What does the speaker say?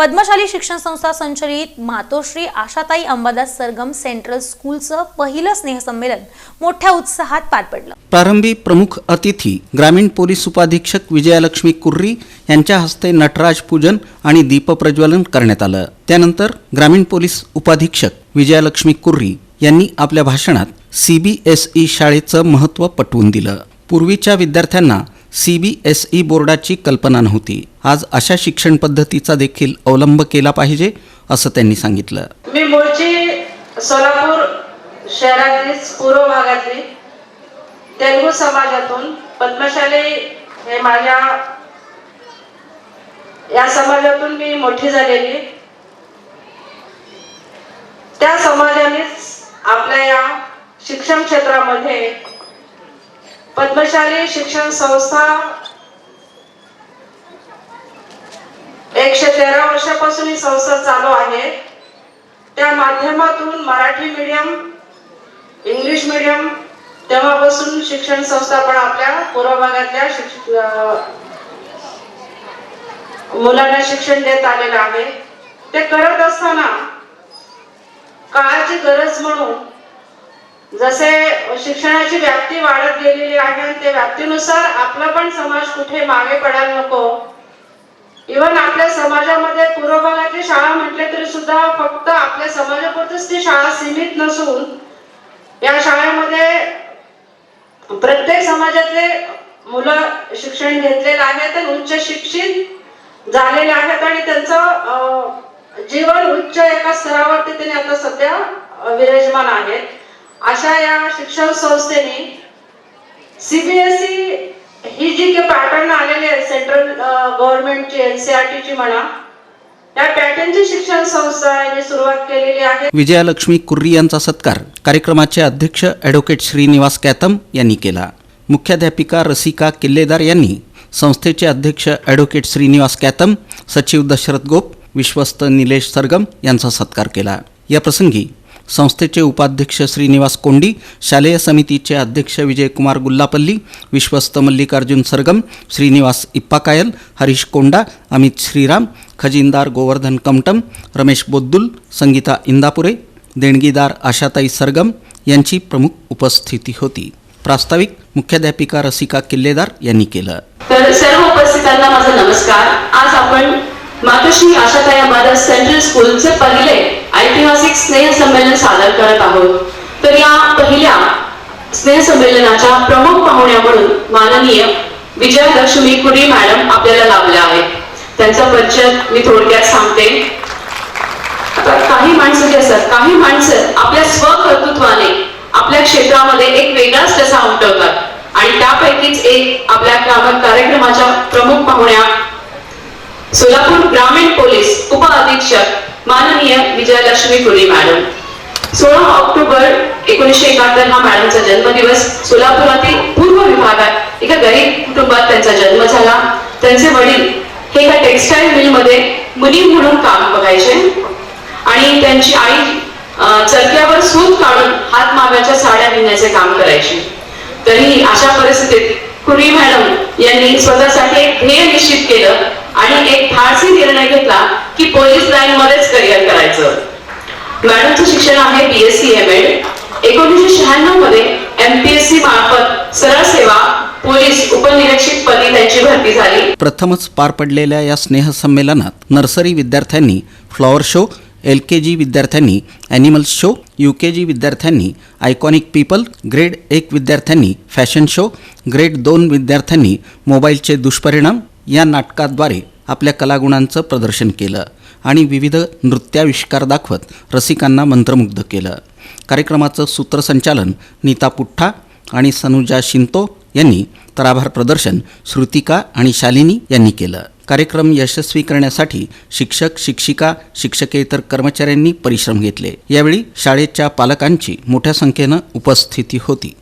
पद्मशाली शिक्षण संस्था संचलित मातोश्री आशाताई अंबादास सरगम सेंट्रल स्कूलचं पहिलं स्नेहसंमेलन मोठ्या उत्साहात पार पडलं. प्रारंभी प्रमुख अतिथी ग्रामीण पोलीस उपाधीक्षक विजयालक्ष्मी कुर्री यांच्या हस्ते नटराज पूजन आणि दीपप्रज्वलन करण्यात आलं. त्यानंतर ग्रामीण पोलीस उपाधीक्षक विजयालक्ष्मी कुर्री यांनी आपल्या भाषणात सीबीएसई शाळेचं महत्त्व पटवून दिलं. पूर्वीच्या विद्यार्थ्यांना सीबीएसई बोर्डाची कल्पना नव्हती. आज अशा शिक्षण पद्धतीचा देखील अवलंब केला पाहिजे असं त्यांनी सांगितलं. मी मूळची सोलापूर शहरातली पूर्व भागातली तेलगू समाजातून पद्मशाली हे माझ्या या समाजातून मी मोठी झालेली. त्या समाजानेच आपल्या या शिक्षण क्षेत्रामध्ये पद्मशाली शिक्षण संस्था एकशे तेरा वर्षापासून ही संस्था चालू आहे. त्या माध्यमातून मराठी मीडियम इंग्लिश मीडियम तेव्हापासून शिक्षण संस्था पण आपल्या पूर्व भागातल्या शिक्ष मुलांना शिक्षण देत आलेलं आहे. ते करत असताना काळाची गरज म्हणून जसे शिक्षणाची व्याप्ती वाढत गेलेली आहे आणि त्या व्याप्तीनुसार आपला पण समाज कुठे मागे पडायला नको. इव्हन आपल्या समाजामध्ये पूर्व भागातली शाळा म्हटले तरी सुद्धा फक्त आपल्या समाजापुरतीच ती शाळा सीमित नसून या शाळेमध्ये प्रत्येक समाजातले मुलं शिक्षण घेतलेलं आहेत आणि उच्च शिक्षित झालेले आहेत आणि त्यांचं जीवन उच्च एका स्तरावरती त्यांनी आता सध्या विराजमान आहेत. अशा या शिक्षण संस्थेने सीबीएसई ही जी काही पॅटर्न आलेली आहे सेंट्रल गव्हर्नमेंटची एनसीआरटीची म्हणा त्या पॅटर्नची शिक्षण विजयालक्ष्मी कुर्री यांचा सत्कार कार्यक्रमाचे अध्यक्ष ॲडव्होकेट श्रीनिवास कॅतम यांनी केला. मुख्याध्यापिका रसिका किल्लेदार यांनी संस्थेचे अध्यक्ष ॲडव्होकेट श्रीनिवास कॅतम सचिव दशरथ गोप विश्वस्त निलेश सरगम यांचा सत्कार केला. या प्रसंगी संस्थेचे उपाध्यक्ष श्रीनिवास कोंडी शालेय समितीचे अध्यक्ष विजयकुमार गुल्लापल्ली विश्वस्त मल्लिकार्जुन सरगम श्रीनिवास इप्पाकायल हरीश कोंडा अमित श्रीराम खजिनदार गोवर्धन कमटम रमेश बोद्दुल संगीता इंदापुरे देणगीदार आशाताई सरगम यांची प्रमुख उपस्थिती होती. प्रास्ताविक मुख्याध्यापिका रसिका किल्लेदार यांनी केलं. तर सर्व उपस्थितांना माझा नमस्कार. आज आपण मातोश्री आशाताई स्कूलचे पहिले ऐतिहासिक स्नेह संमेलन सादर करत आहोत. तर या पहिल्या स्नेह संमेलनाच्या प्रमुख पाहुण्या म्हणून माननीय विजयलक्ष्मी कुरी मॅडम आपल्याला लाभल्या आहेत. त्यांचा परिचय मी थोडक्यात सांगते. आता काही माणसं जे असतात काही माणसं आपल्या स्वकर्तृत्वाने आपल्या क्षेत्रामध्ये एक वेगळाच ठसा उमटवतात. आणि त्यापैकीच एक आपल्या काम- कार्यक्रमाच्या प्रमुख पाहुण्या सोलापूर ग्रामीण पोलीस उप अधीक्षक माननीय विजयलक्ष्मी फुले मॅडम सोळा ऑक्टोबर एकोणीसशे एकाहत्तर हा मॅडमचा जन्मदिवस. सोलापुरातील पूर्व विभागात एका गरीब कुटुंबात त्यांचा जन्म झाला. त्यांचे वडील हे एका टेक्सटाईल मिलमध्ये मुली म्हणून काम बघायचे आणि त्यांची आई चरक्यावर सूत काढून हात मागाच्या साड्या विणण्याचे काम करायची. तरीही अशा परिस्थितीत कुरी मॅडम यांनी स्वतःसाठी एक ध्येय निश्चित केलं आणि एक फारसी निर्णय घेतला की पोलीस लाईन मध्येच करिअर करायचं. मॅडमचं शिक्षण आहे बीएससी एम एड एकोणीसशे शहाण्णवमध्ये एमपीएससी मार्फत सरळ सेवा पोलीस उपनिरीक्षक पदी त्यांची भरती झाली. प्रथमच पार पडलेल्या या स्नेह संमेलनात नर्सरी विद्यार्थ्यांनी flower show L K G विद्यार्थ्यांनी animal show U K G विद्यार्थ्यांनी आयकॉनिक पीपल ग्रेड एक विद्यार्थ्यांनी फॅशन शो ग्रेड दोन विद्यार्थ्यांनी मोबाईलचे दुष्परिणाम या नाटकाद्वारे आपल्या कलागुणांचं प्रदर्शन केलं आणि विविध नृत्याविष्कार दाखवत रसिकांना मंत्रमुग्ध केलं. कार्यक्रमाचं सूत्रसंचालन नीता पुठ्ठा आणि सनुजा शिंतो यांनी तर आभार प्रदर्शन श्रुतिका आणि शालिनी यांनी केलं. कार्यक्रम यशस्वी करण्यासाठी शिक्षक शिक्षिका शिक्षकेतर कर्मचाऱ्यांनी परिश्रम घेतले. यावेळी शाळेच्या पालकांची मोठ्या संख्येनं उपस्थिती होती.